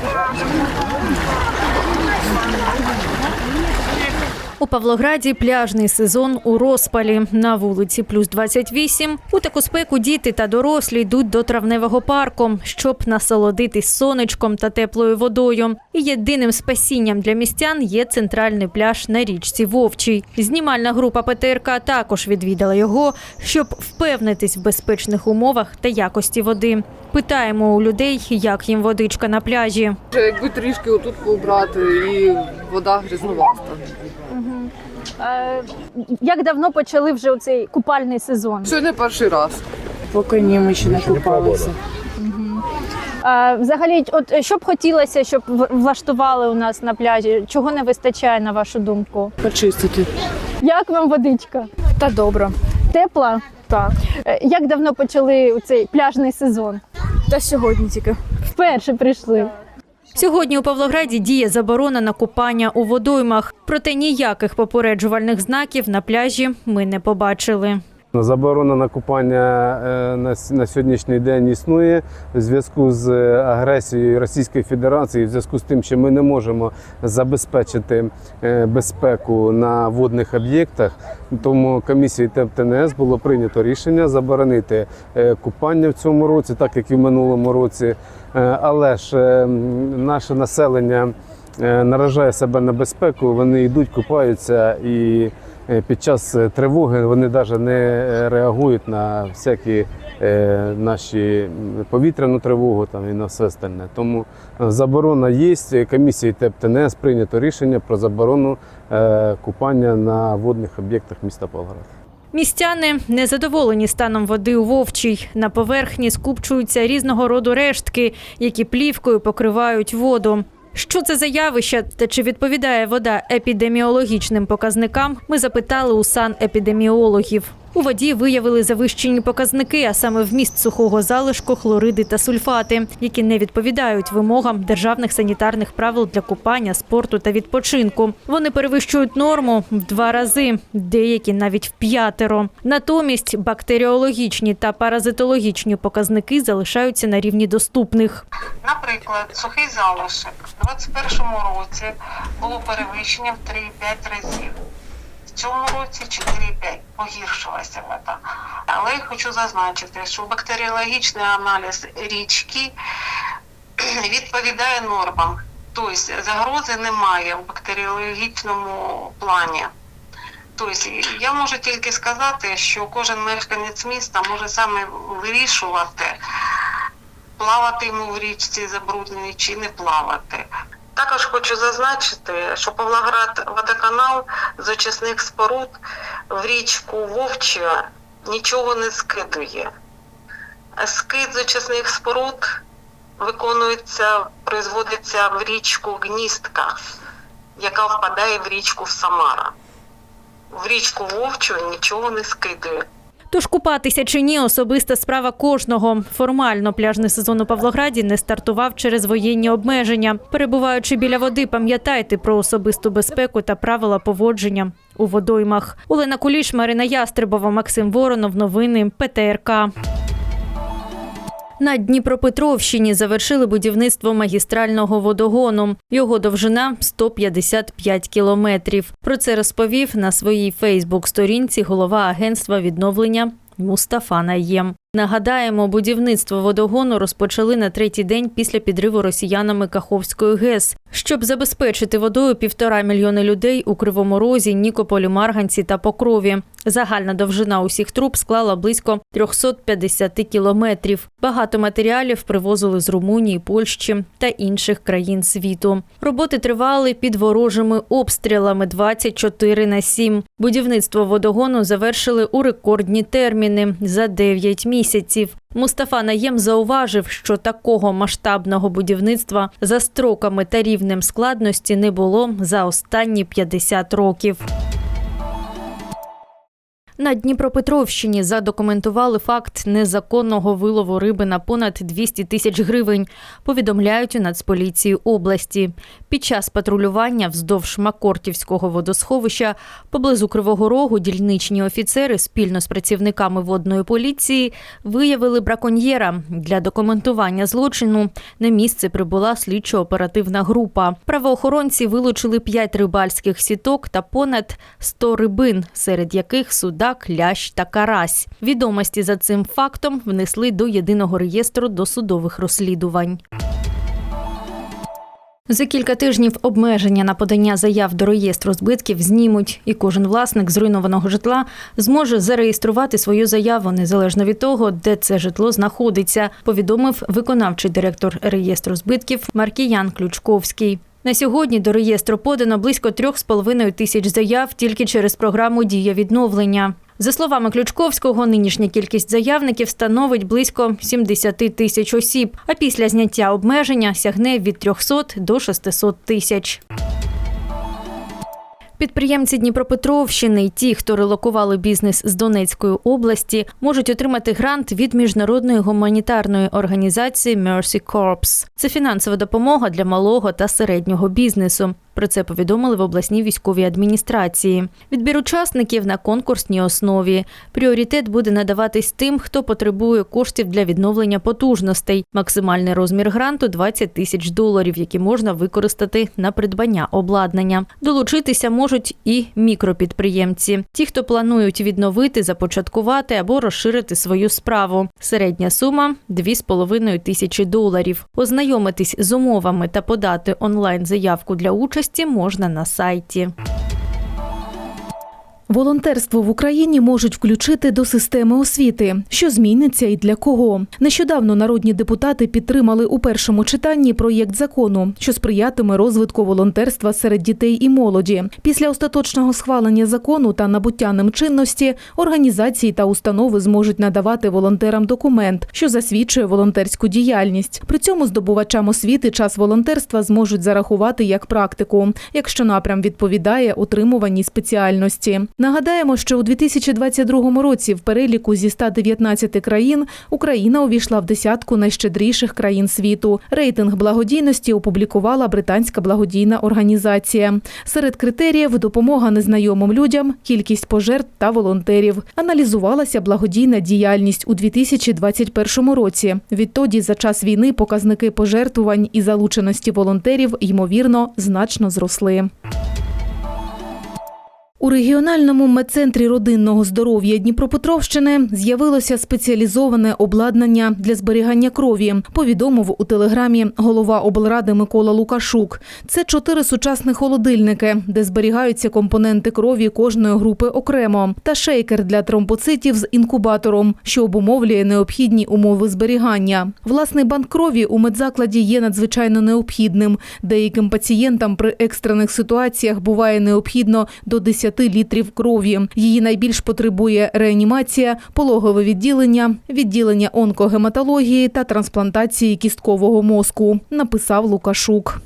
Thank you. У Павлограді пляжний сезон у розпалі. На вулиці плюс 28. У таку спеку діти та дорослі йдуть до травневого парку, щоб насолодитись сонечком та теплою водою. І єдиним спасінням для містян є центральний пляж на річці Вовчий. Знімальна група ПТРК також відвідала його, щоб впевнитись в безпечних умовах та якості води. Питаємо у людей, як їм водичка на пляжі. Якби трішки отут поубрати, і вода Е, Як давно почали вже цей купальний сезон? Сьогодні перший раз. Поки ні, ми ще не купалися. Е, Взагалі, от що б хотілося, щоб в- влаштували у нас на пляжі? Чого не вистачає, на вашу думку? Почистити. Як вам водичка? Та добре. Тепла? Так. Е, Як давно почали цей пляжний сезон? Та сьогодні тільки. Вперше прийшли. Сьогодні у Павлограді діє заборона на купання у водоймах, проте ніяких попереджувальних знаків на пляжі ми не побачили. Заборона на купання е, на сьогоднішній день існує в зв'язку з е, агресією Російської Федерації, в зв'язку з тим, що ми не можемо забезпечити е, безпеку на водних об'єктах. Тому комісією ТЕП ТНС було прийнято рішення заборонити купання в цьому році, так як і в минулому році. Але ж наше населення наражає себе на безпеку, вони йдуть, купаються і. Е, Під час е, тривоги вони навіть не е, реагують на всякі наші повітряну тривогу там, і на все остальне. Тому заборона є. Комісії ТЕП ТНС прийнято рішення про заборону купання на водних об'єктах міста Павлоград. Містяни незадоволені станом води у Вовчій. На поверхні скупчуються різного роду рештки, які плівкою покривають воду. Що це за явище та чи відповідає вода епідеміологічним показникам? Ми запитали у санепідеміологів. У воді виявили завищені показники, а саме вміст сухого залишку, хлориди та сульфати, які не відповідають вимогам державних санітарних правил для купання, спорту та відпочинку. Вони перевищують норму в два рази, деякі навіть в п'ятеро. Натомість бактеріологічні та паразитологічні показники залишаються на рівні доступних. Наприклад, сухий залишок у 2021 році було перевищення в 3-5 разів. Цьому році 4-5 погіршилася вода. Але я хочу зазначити, що бактеріологічний аналіз річки відповідає нормам. Тобто загрози немає в бактеріологічному плані. Тобто я можу тільки сказати, що кожен мешканець міста може саме вирішувати, плавати йому в річці забрудненій чи не плавати. Також хочу зазначити, що Павлоград водоканал з очисних споруд в річку Вовча нічого не скидує. Скид з очисних споруд виконується, производиться в річку Гністка, яка впадає в річку Самара. В річку Вовчу нічого не скидує. Тож купатися чи ні особиста справа кожного. Формально пляжний сезон у Павлограді не стартував через воєнні обмеження. Перебуваючи біля води, пам'ятайте про особисту безпеку та правила поводження у водоймах. Олена Куліш, Марина Ястребова, Максим Воронов. Новини ПТРК. На Дніпропетровщині завершили будівництво магістрального водогону. Його довжина 155 кілометрів. Про це розповів на своїй Фейсбук-сторінці голова агентства відновлення Мустафа Наєм. Нагадаємо, будівництво водогону розпочали на третій день після підриву росіянами Каховської ГЕС, щоб забезпечити водою півтора мільйони людей у Кривому Розі, Нікополі, Марганці та Покрові. Загальна довжина усіх труб склала близько 350 кілометрів. Багато матеріалів привозили з Румунії, Польщі та інших країн світу. Роботи тривали під ворожими обстрілами 24 на 7. Будівництво водогону завершили у рекордні терміни за 9 місяців. Мустафа Наєм зауважив, що такого масштабного будівництва за строками та рівнем складності не було за останні 50 років. На Дніпропетровщині задокументували факт незаконного вилову риби на понад 200 тисяч гривень. Повідомляють у Нацполіції області. Під час патрулювання вздовж Макортівського водосховища поблизу Кривого Рогу дільничні офіцери спільно з працівниками водної поліції виявили браконьєра. Для документування злочину на місце прибула слідчо-оперативна група. Правоохоронці вилучили 5 рибальських сіток та понад 100 рибин, серед яких судак, лящ та карась. Відомості за цим фактом внесли до єдиного реєстру досудових розслідувань. За кілька тижнів обмеження на подання заяв до реєстру збитків знімуть, і кожен власник зруйнованого житла зможе зареєструвати свою заяву незалежно від того, де це житло знаходиться. Повідомив виконавчий директор реєстру збитків Маркіян Ключковський. На сьогодні до реєстру подано близько 3,5 тисяч заяв тільки через програму Дія відновлення. За словами Ключковського, нинішня кількість заявників становить близько 70 тисяч осіб, а після зняття обмеження сягне від 300 до 600 тисяч. Підприємці Дніпропетровщини й ті, хто релокували бізнес з Донецької області, можуть отримати грант від міжнародної гуманітарної організації Mercy Corps. Це фінансова допомога для малого та середнього бізнесу. Про це повідомили в обласній військовій адміністрації. Відбір учасників на конкурсній основі. Пріоритет буде надаватись тим, хто потребує коштів для відновлення потужностей. Максимальний розмір гранту 20 тисяч доларів, які можна використати на придбання обладнання. Долучитися можуть і мікропідприємці, ті, хто планують відновити, започаткувати або розширити свою справу. Середня сума 2,5 тисячі доларів. Ознайомитись з умовами та подати онлайн заявку для участі можна на сайті. Волонтерство в Україні можуть включити до системи освіти. Що зміниться і для кого? Нещодавно народні депутати підтримали у першому читанні проєкт закону, що сприятиме розвитку волонтерства серед дітей і молоді. Після остаточного схвалення закону та набуття ним чинності організації та установи зможуть надавати волонтерам документ, що засвідчує волонтерську діяльність. При цьому здобувачам освіти час волонтерства зможуть зарахувати як практику, якщо напрям відповідає отримуваній спеціальності. Нагадаємо, що у 2022 році в переліку зі 119 країн Україна увійшла в десятку найщедріших країн світу. Рейтинг благодійності опублікувала британська благодійна організація. Серед критеріїв допомога незнайомим людям, кількість пожертв та волонтерів. Аналізувалася благодійна діяльність у 2021 році. Відтоді за час війни показники пожертвувань і залученості волонтерів ймовірно значно зросли. У регіональному медцентрі родинного здоров'я Дніпропетровщини з'явилося спеціалізоване обладнання для зберігання крові. Повідомив у телеграмі голова облради Микола Лукашук. Це чотири сучасні холодильники, де зберігаються компоненти крові кожної групи окремо, та шейкер для тромбоцитів з інкубатором, що обумовлює необхідні умови зберігання. Власний банк крові у медзакладі є надзвичайно необхідним. Деяким пацієнтам при екстрених ситуаціях буває необхідно до 10 літрів крові. Її найбільш потребує реанімація, пологове відділення, відділення онкогематології та трансплантації кісткового мозку, написав Лукашук.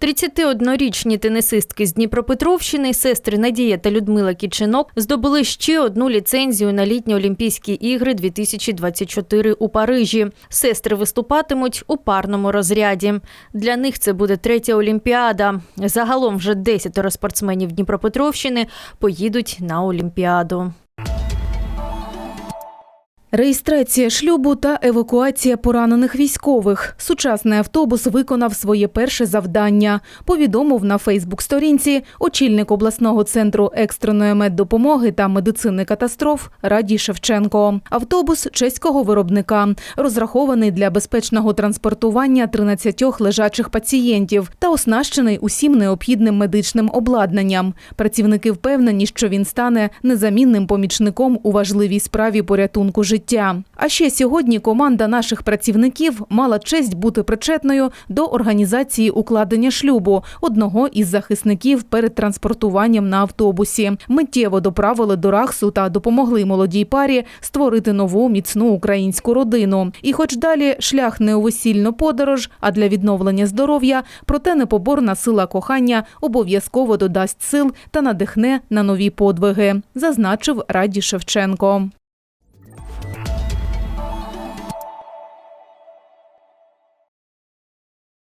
31-річні тенісистки з Дніпропетровщини, сестри Надія та Людмила Кічинок здобули ще одну ліцензію на літні Олімпійські ігри 2024 у Парижі. Сестри виступатимуть у парному розряді. Для них це буде третя Олімпіада. Загалом вже 10 спортсменів Дніпропетровщини поїдуть на Олімпіаду. Реєстрація шлюбу та евакуація поранених військових. Сучасний автобус виконав своє перше завдання. Повідомив на Фейсбук-сторінці очільник обласного центру екстреної меддопомоги та медицини катастроф Радій Шевченко. Автобус чеського виробника розрахований для безпечного транспортування 13 лежачих пацієнтів та оснащений усім необхідним медичним обладнанням. Працівники впевнені, що він стане незамінним помічником у важливій справі порятунку життя. Життя. А ще сьогодні команда наших працівників мала честь бути причетною до організації укладення шлюбу одного із захисників перед транспортуванням на автобусі. Миттєво доправили до Рахсу та допомогли молодій парі створити нову міцну українську родину. І, хоч далі шлях не у весільну подорож, а для відновлення здоров'я, проте непоборна сила кохання обов'язково додасть сил та надихне на нові подвиги, зазначив Раді Шевченко.